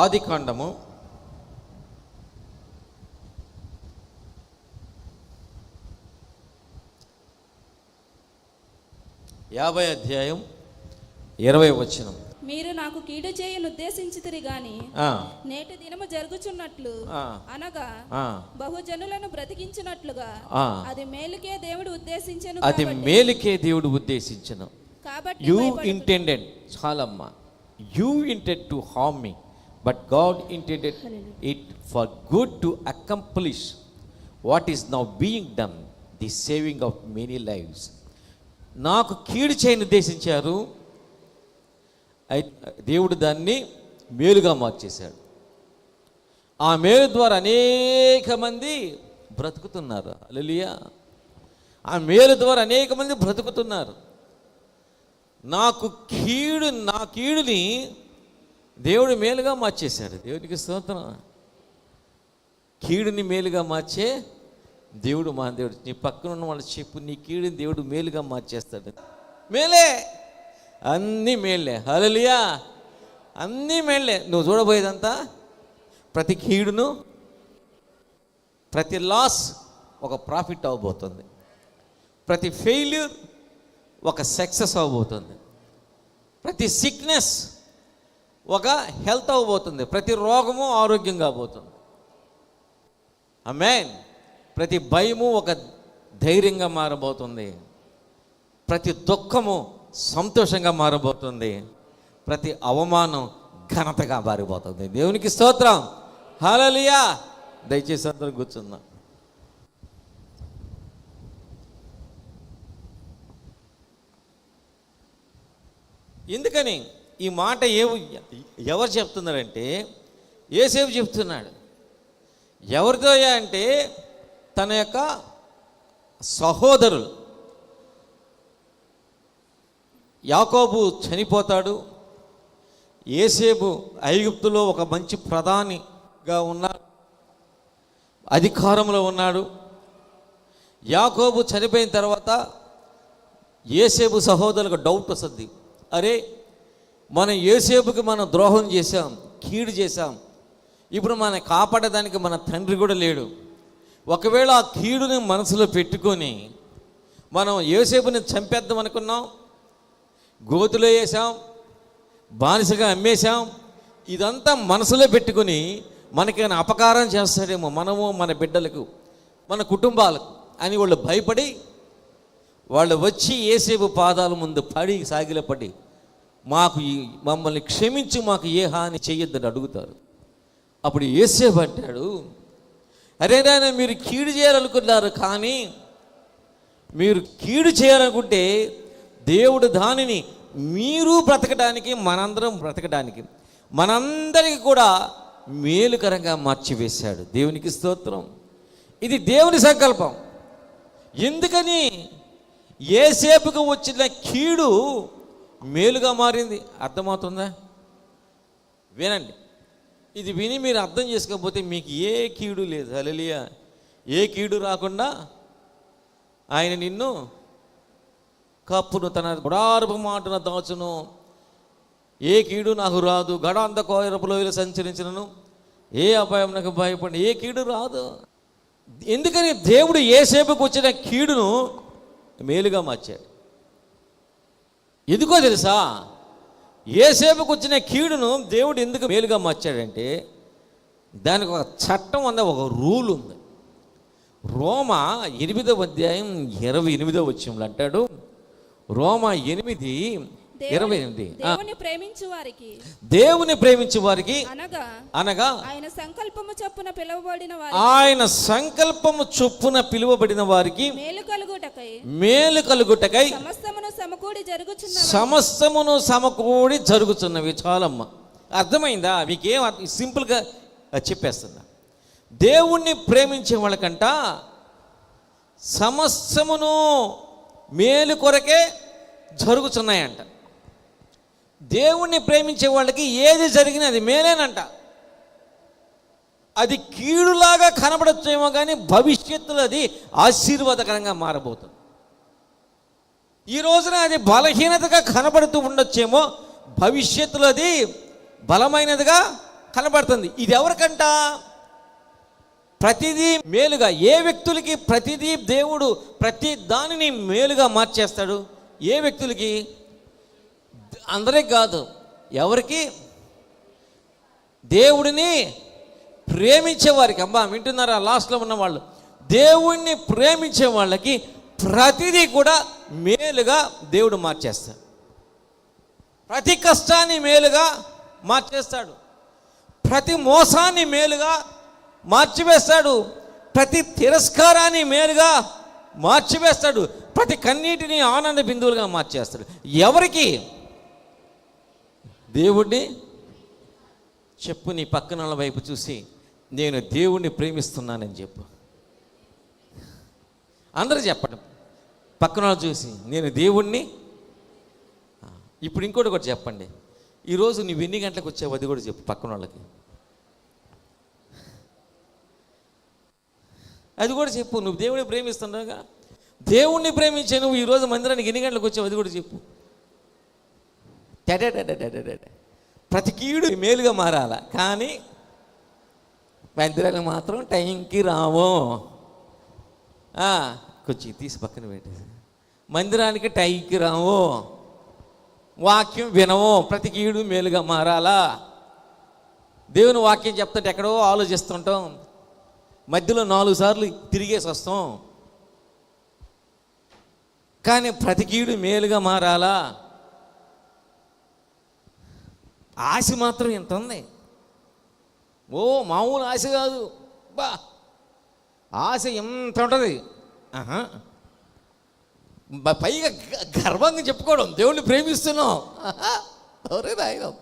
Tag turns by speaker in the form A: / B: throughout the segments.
A: ఆది కాండము యాభై అధ్యాయం ఇరవై వచనం.
B: మీరు నాకు కీడు చేయను ఉద్దేశించితిరి గాని నేటి దినము జరుగుచున్నట్లు అనగా బహుజనులను బ్రతికించినట్లుగా. అది మేలుకే దేవుడు ఉద్దేశించెను
A: అది మేలుకే దేవుడు ఉద్దేశించను.
B: కాబట్టి
A: యూ. ఇంటెండెడ్ చాలమ్మా. You intended to harm me but God intended it for good to accomplish what is now being done the saving of many lives నాకు కీడు చేయని ఉద్దేశించారు. దేవుడు దాన్ని మేలుగా మార్చేశాడు. ఆ మేలు ద్వారా అనేక మంది బ్రతుకుతున్నారు. అలలియా ఆ మేలు ద్వారా అనేక మంది బ్రతుకుతున్నారు. నాకు కీడు నా కీడుని దేవుడు మేలుగా మార్చేశాడు. దేవునికి స్తోత్రం. కీడుని మేలుగా మార్చే దేవుడు మా దేవుడు నీ పక్కన ఉన్న వాళ్ళు చెప్పు నీ కీడుని దేవుడు మేలుగా మార్చేస్తాడు. మేలే. అన్నీ మేలే. హలలియా అన్నీ మేలే. నువ్వు చూడబోయేదంతా ప్రతి కీడును ప్రతి లాస్ ఒక ప్రాఫిట్ అవబోతుంది ప్రతి ఫెయిల్యూర్ ఒక సక్సెస్ అవ్వబోతుంది. ప్రతి సిక్నెస్ ఒక హెల్త్ అవ్వబోతుంది. ప్రతి రోగము ఆరోగ్యంగా పోతుంది. అమేన్ ప్రతి భయము ఒక ధైర్యంగా మారబోతుంది. ప్రతి దుఃఖము సంతోషంగా మారబోతుంది. ప్రతి అవమానం ఘనతగా మారిపోతుంది. దేవునికి స్తోత్రం. హలలియా దయచేసి అందరూ కూర్చుందాం. ఎందుకని? ఈ మాట ఏ ఎవరు చెప్తున్నారంటే ఏసేపు చెప్తున్నాడు. ఎవరితో అంటే తన యొక్క సహోదరులు. యాకోబు చనిపోతాడు. ఏసేపు ఐగుప్తులో ఒక మంచి ప్రధానిగా ఉన్నాడు. అధికారంలో ఉన్నాడు. యాకోబు చనిపోయిన తర్వాత ఏసేపు సహోదరులకు డౌట్ వస్తుంది. అరే మనం ఏసేపుకి మనం ద్రోహం చేశాం కీడు చేశాం. ఇప్పుడు మన కాపాడడానికి మన తండ్రి కూడా లేడు. ఒకవేళ ఆ కీడుని మనసులో పెట్టుకొని మనం ఏసేపుని చంపేద్దాం అనుకున్నాం గోతులో వేసాం బానిసగా అమ్మేశాం ఇదంతా మనసులో పెట్టుకొని మనకైనా అపకారం చేస్తాడేమో మనము మన బిడ్డలకు మన కుటుంబాలకు అని వాళ్ళు భయపడి వాళ్ళు వచ్చి ఏసేపు పాదాల ముందు పడి సాగిలపడి మాకు ఈ మమ్మల్ని క్షమించి మాకు ఏ హాని చేయొద్దని అడుగుతారు. అప్పుడు ఏసేపు అంటాడు అరే నాయన మీరు కీడు చేయాలనుకున్నారు కానీ మీరు కీడు చేయాలనుకుంటే దేవుడు దానిని మీరు బ్రతకడానికి మనందరం బ్రతకడానికి మనందరికీ కూడా మేలుకరంగా మార్చివేశాడు. దేవునికి స్తోత్రం. ఇది దేవుని సంకల్పం. ఎందుకని ఏసేపుకు వచ్చిన కీడు మేలుగా మారింది. అర్థమవుతుందా? వినండి. ఇది విని మీరు అర్థం చేసుకోకపోతే మీకు ఏ కీడు లేదు. హలలియా ఏ కీడు రాకుండా ఆయన నిన్ను కప్పును తన గుడారపు మాటను దాచును. ఏ కీడు నాకు రాదు. గడాంత కోరపులో సంచరించినను. ఏ అపాయం నాకు భయపడి ఏ కీడు రాదు. ఎందుకని దేవుడు ఏసేపుకి వచ్చిన కీడును మేలుగా మార్చాడు. ఎందుకో తెలుసా? ఏసేపుకు వచ్చిన కీడును దేవుడు ఎందుకు మేలుగా మార్చాడంటే దానికి ఒక చట్టం అన్న ఒక రూల్ ఉంది. రోమ ఎనిమిదవ అధ్యాయం ఇరవై ఎనిమిదవ వచ్చంలో అంటాడు. రోమ ఎనిమిది ఇరవై ఎనిమిది.
B: దేవుని ప్రేమించు వారికి. అనగా
A: అనగా
B: ఆయన సంకల్పము చొప్పున పిలువబడిన
A: ఆయన సంకల్పము చొప్పున పిలువబడిన వారికి
B: మేలు కలుగుటకై
A: మేలు కలుగుటకై
B: సమకూడి జరుగుచున్న
A: సమస్తమును సమకూడి జరుగుతున్నవి చాలమ్మ. అర్థమైందా? మీకేం అర్థం- సింపుల్గా చెప్పేస్తున్నా. దేవుణ్ణి ప్రేమించే వాళ్ళకంట సమస్తమును మేలు కొరకే జరుగుతున్నాయంట దేవుణ్ణి ప్రేమించే వాళ్ళకి ఏది జరిగినా అది మేలేనంట. అది కీడులాగా కనబడచ్చేమో కానీ భవిష్యత్తులో అది ఆశీర్వాదకరంగా మారబోతుంది. ఈ రోజున అది బలహీనతగా కనబడుతూ ఉండొచ్చేమో భవిష్యత్తులో అది బలమైనదిగా కనబడుతుంది. ఇది ఎవరికంట? ప్రతిదీ మేలుగా. ఏ వ్యక్తులకి ప్రతిదీ దేవుడు ప్రతి దానిని మేలుగా మార్చేస్తాడు? ఏ వ్యక్తులకి? అందరికి కాదు. ఎవరికి? దేవుడిని ప్రేమించే వారికి అమ్మా వింటున్నారా? లాస్ట్లో ఉన్న వాళ్ళు దేవుణ్ణి ప్రేమించే వాళ్ళకి ప్రతిదీ కూడా మేలుగా దేవుడు మార్చేస్తాడు. ప్రతి కష్టాన్ని మేలుగా మార్చేస్తాడు. ప్రతి మోసాన్ని మేలుగా మార్చివేస్తాడు. ప్రతి తిరస్కారాన్ని మేలుగా మార్చివేస్తాడు. ప్రతి కన్నీటిని ఆనంద బిందువులుగా మార్చేస్తాడు. ఎవరికి? దేవుణ్ణి? చెప్పు నీ పక్కన వైపు చూసి నేను దేవుణ్ణి ప్రేమిస్తున్నానని చెప్పు. అందరూ చెప్పండి. పక్కన వాళ్ళు చూసి నేను దేవుణ్ణి? ఇప్పుడు ఇంకోటి ఒకటి చెప్పండి. ఈరోజు నువ్వు ఎన్ని గంటలకు వచ్చావు అది కూడా చెప్పు పక్కన వాళ్ళకి. అది కూడా చెప్పు నువ్వు దేవుడిని ప్రేమిస్తున్నావుగా దేవుణ్ణి ప్రేమించే నువ్వు ఈరోజు మందిరానికి ఎన్ని గంటలకు వచ్చావు అది కూడా చెప్పు. టెటెటెటెటెటెటె. ప్రతి కీడు మేలుగా మారాల? కానీ మందిరానికి మాత్రం టైంకి రావు. కొంచెం తీసి పక్కన పెట్టేసి. మందిరానికి టైకి రావు వాక్యం వినవు ప్రతి కీడు మేలుగా మారాలా? దేవుని వాక్యం చెప్తుంటే ఎక్కడో ఆలోచిస్తుంటాం. మధ్యలో నాలుగు సార్లు తిరిగేసి వస్తాం. కానీ ప్రతి కీడు మేలుగా మారాలా? ఆశ మాత్రం ఇంత ఉంది. ఓ మామూలు ఆశ కాదు. బా ఆశ ఎంత ఉంటుంది? ఆహా. పైగా గర్వంగా చెప్పుకోవడం. దేవుణ్ణి ప్రేమిస్తున్నాం. ఎవరే రాయడం?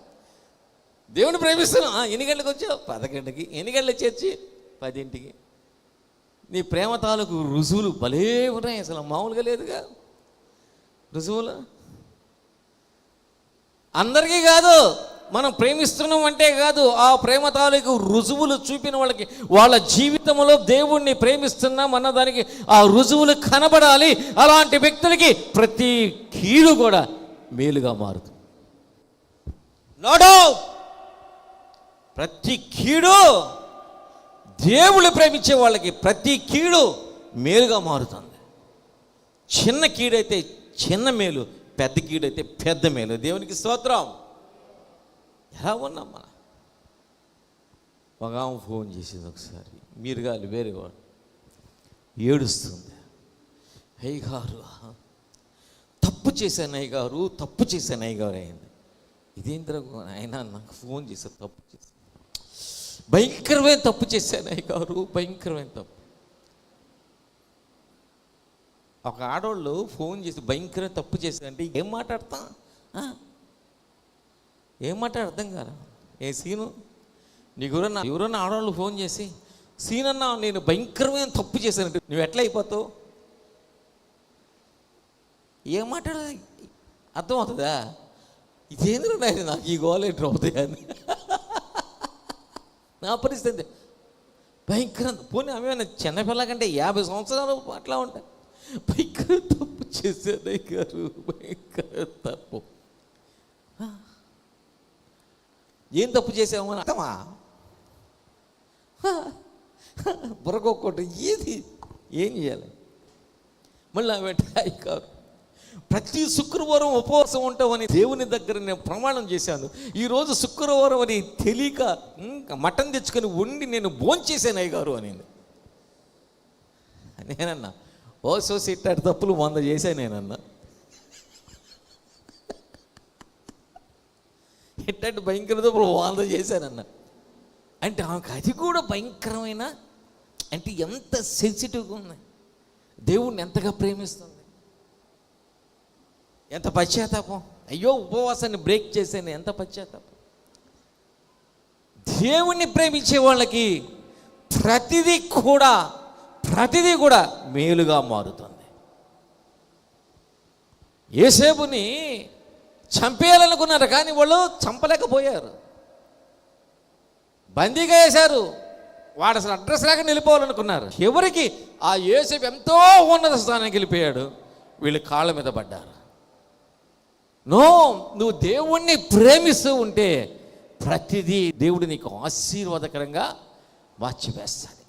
A: దేవుని ప్రేమిస్తున్నాం. ఎన్ని గంటలకు వచ్చావు? పదకొండుకి. ఎన్ని గంటలు చేర్చి? పదింటికి. నీ ప్రేమ తాలూకు రుజువులు భలే ఉన్నాయి. అసలు మామూలుగా లేదుగా. రుజువులు? అందరికీ కాదు. మనం ప్రేమిస్తున్నాం అంటే కాదు ఆ ప్రేమ తాలూకు రుజువులు చూపిన వాళ్ళకి వాళ్ళ జీవితంలో దేవుణ్ణి ప్రేమిస్తున్నాం అన్నదానికి ఆ రుజువులు కనబడాలి. అలాంటి వ్యక్తులకి ప్రతి కీడు కూడా మేలుగా మారుతుంది. నోడో ప్రతి కీడు దేవుళ్ళు ప్రేమించే వాళ్ళకి ప్రతి కీడు మేలుగా మారుతుంది. చిన్న కీడైతే చిన్న మేలు పెద్ద కీడైతే పెద్ద మేలు. దేవునికి స్తోత్రం. ఎలా ఉన్నాం మన? ఒక ఆమె ఫోన్ చేసింది ఒకసారి. మీరు కాదు వేరే వాడు. ఏడుస్తుంది. అయ్య గారు తప్పు చేశాను అయ్య గారు తప్పు చేశాను అయ్య గారు అయింది. ఇదేంద్ర ఆయన నాకు ఫోన్ చేశారు తప్పు చేశాను. భయంకరమైన తప్పు చేశాను అయ్య గారు భయంకరమైన తప్పు. ఒక ఆడవాళ్ళు ఫోన్ చేసి భయంకరమైన తప్పు చేశారంటే ఏం మాట్లాడతా? ఏం అర్థం కాదు ఏ సీను? నీకు ఎవరన్నా ఎవరన్నా ఆడవాళ్ళు ఫోన్ చేసి సీన్ అన్నా నేను భయంకరమైన తప్పు చేశానంటే నువ్వు ఎట్లా అయిపోతావు? ఏం అర్థం అవుతుందా ఇదేంద్ర నాయన నాకు ఈ గోల్ ఏంటి అవుతాయి అని నా పరిస్థితి భయంకరం పోనీ ఆమె చిన్నపిల్ల కంటే యాభై సంవత్సరాలు అట్లా ఉంటాయి భయంకర తప్పు చేసేదే గారు భయంకర తప్పు. ఏం తప్పు చేసావు అని అర్థమా? బుర్రకొక్కటి ఏది? ఏం చేయాలి? మళ్ళీ ఆమె టాయ్ కాదు ప్రతి శుక్రవారం ఉపవాసం ఉంటామని దేవుని దగ్గర నేను ప్రమాణం చేశాను. ఈరోజు శుక్రవారం అని తెలియక ఇంకా మటన్ తెచ్చుకొని వండి నేను భోంచేసాను అయ్య గారు అని నేనన్నా ఓ సోసి ఇట్టాడు తప్పులు వంద చేశాను నేనన్నా. ఇట్టాడు భయంకర తప్పులు వంద చేశానన్నా. అంటే ఆమెకు అది కూడా భయంకరమైన అంటే ఎంత సెన్సిటివ్గా ఉంది. దేవుణ్ణి ఎంతగా ప్రేమిస్తుంది. ఎంత పశ్చాత్తాపం. అయ్యో ఉపవాసాన్ని బ్రేక్ చేశాను ఎంత పశ్చాత్తాపం. దేవుణ్ణి ప్రేమించే వాళ్ళకి ప్రతిదీ కూడా ప్రతిదీ కూడా మేలుగా మారుతుంది. ఏసేపుని చంపేయాలనుకున్నారు కానీ వాళ్ళు చంపలేకపోయారు. బందీగా వేశారు. వాడు అసలు అడ్రస్ లాగా నిలిపోవాలనుకున్నారు. ఎవరికి? ఆ యేసేపు ఎంతో ఉన్నత స్థానానికి వెళ్ళిపోయాడు. వీళ్ళు కాళ్ళ మీద పడ్డారు. నో నువ్వు దేవుణ్ణి ప్రేమిస్తూ ఉంటే ప్రతిదీ దేవుడు నీకు ఆశీర్వాదకరంగా మార్చివేస్తాడు.